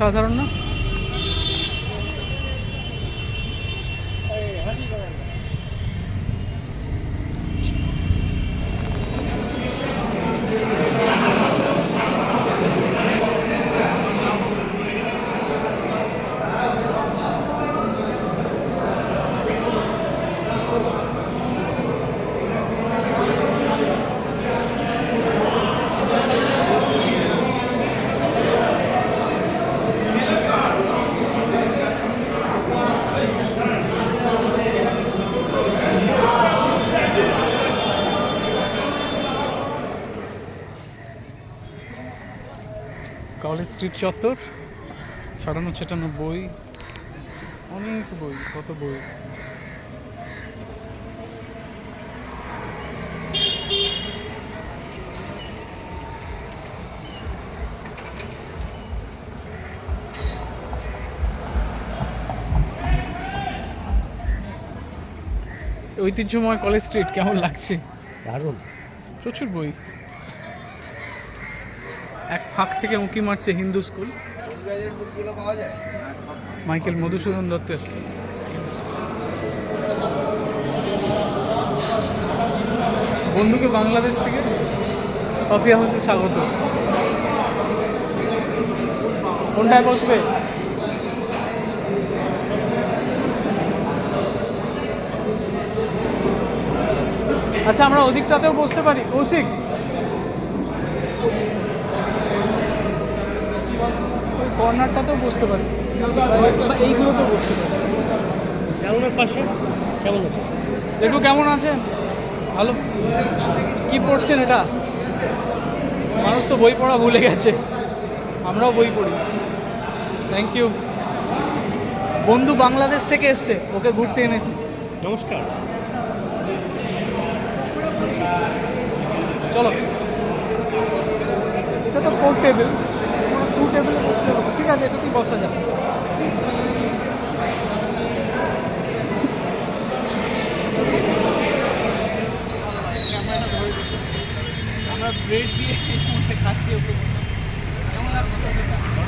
অসাধারণ না? College street চত্বর ছাড়ানো ছেটানো বই অনেক বই কত বই? ঐতিহ্যময় কলেজ স্ট্রিট কেমন লাগছে? দারুণ। প্রচুর বই। এক ফাঁক থেকে উঁকি মারছে হিন্দু স্কুল। মাইকেল মধুসূদন দত্তের। বন্ধুকে বাংলাদেশ থেকে কফি হাউসে স্বাগত। কোনটায় বসবে? আচ্ছা আমরা ওদিকটাতেও বসতে পারি। কৌশিক? কর্নারটাতেও বসতে পারি। বা এইগুলোতেও বসতে পারি। কেমন পাশে কেমন আছে? দেখো কেমন আছেন? ভালো? কি পড়ছেন এটা? মানুষ তো বই পড়া ভুলে গেছে। আমরাও বই পড়ি। থ্যাংক ইউ বন্ধু বাংলাদেশ থেকে এসছে। ওকে ঘুরতে এনেছি। নমস্কার। চলো। এটা তো ফোর টেবিল টু টেবিলে বসলে হবে। ঠিক আছে এটাতেই বসা যাবে আমরা ব্রেড দিয়ে খাচ্ছি। ওকে কেমন লাগছে?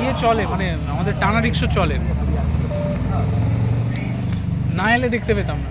ইয়ে চলে মানে আমাদের টানা রিক্সা চলে। না এলে দেখতে পেতাম না।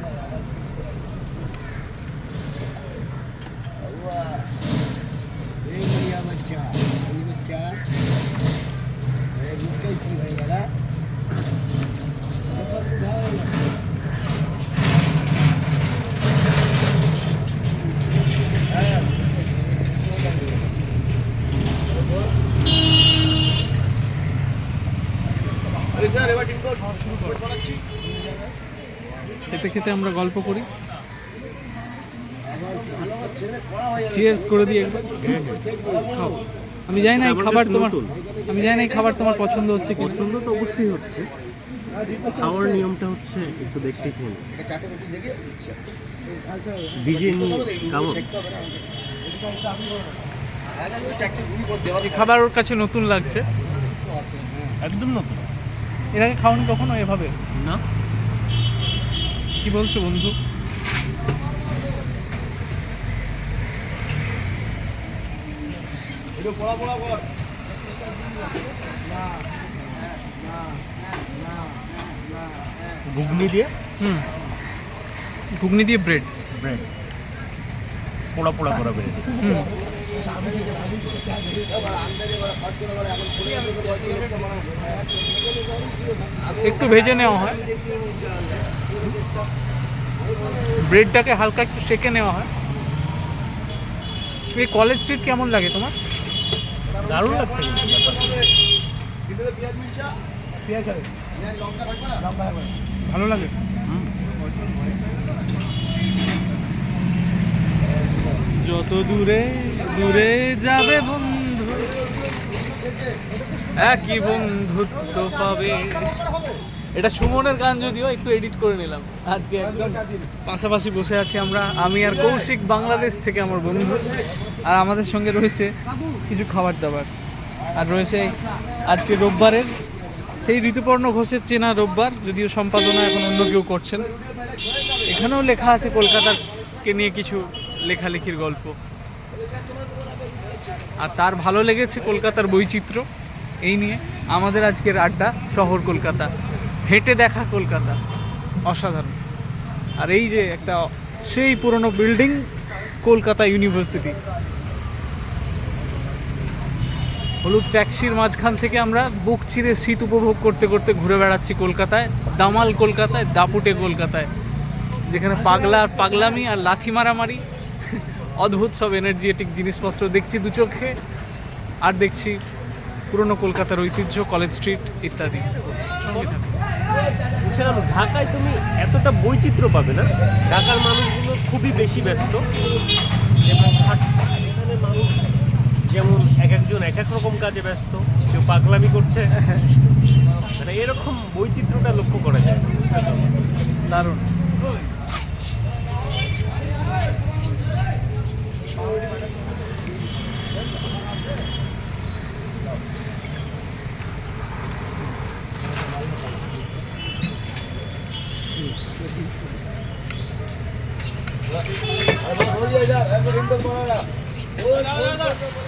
খেতে খেতে আমরা গল্প করি। চিয়ার্স করে একবার খাও। আমি জানি না এই খাবার তোমার আমি জানি না এই খাবার তোমার পছন্দ হচ্ছে কি পছন্দ তো অবশ্যই হচ্ছে। খাওয়ার নিয়মটা হচ্ছে একটু দেখছি খেয়ে বিরিয়ানি কেমন খাবার ওর কাছে নতুন লাগছে। একদম নতুন। এর আগে খাওনি কখনো এভাবে? না। কি বলছো বন্ধু? পড়া পড়া কর ঘুগনি দিয়ে? হুম। ঘুগনি দিয়ে ব্রেড ব্রেড পোড়া পোড়া করা ব্রেড হুম। একটু ভেজে নেওয়া হয়। ব্রেডটাকে হালকা একটু সেকে নেওয়া হয়। এই কলেজ স্ট্রিট কেমন লাগে তোমার? দারুণ লাগছে ভালো লাগে? যত দূরে দূরে যাবে বন্ধু একই বন্ধুত্ব পাবে। এটা সুমনের গান যদিও একটু এডিট করে নিলাম। আজকে একদম পাশাপাশি বসে আছি আমরা। আমি আর কৌশিক বাংলাদেশ থেকে আমার বন্ধু। আর আমাদের সঙ্গে রয়েছে কিছু খাবার দাবার। আর রয়েছে আজকে রোববারের। সেই ঋতুপর্ণ ঘোষের চেনা রোববার, যদিও সম্পাদনা এখন অন্য কেউ করছেন। এখানেও লেখা আছে কলকাতাকে নিয়ে কিছু লেখালেখির গল্প। আর তার ভালো লেগেছে কলকাতার বৈচিত্র্য। এই নিয়ে আমাদের আজকের আড্ডা শহর কলকাতা। হেঁটে দেখা কলকাতা অসাধারণ। আর এই যে একটা সেই পুরনো বিল্ডিং কলকাতা ইউনিভার্সিটি। হলুদ ট্যাক্সির মাঝখান থেকে আমরা বুক চিরে শীত উপভোগ করতে করতে ঘুরে বেড়াচ্ছি কলকাতায় দামাল কলকাতায় দাপুটে কলকাতায় যেখানে পাগলা আর পাগলামি আর লাথি মারামারি অদ্ভুত সব এনার্জেটিক জিনিসপত্র দেখছি দু চোখে আর দেখছি পুরনো কলকাতার ঐতিহ্য কলেজ স্ট্রিট ইত্যাদি। সঙ্গে থাকুন। ঢাকায় তুমি এতটা বৈচিত্র্য পাবে না। ঢাকার মানুষগুলো খুবই বেশি ব্যস্ত। এখানে মানুষ যেমন এক একজন এক এক রকম কাজে ব্যস্ত, কেউ পাগলামি করছে। মানে এরকম বৈচিত্র্যটা লক্ষ্য করা যায়। দারুণ। 过来，来，来。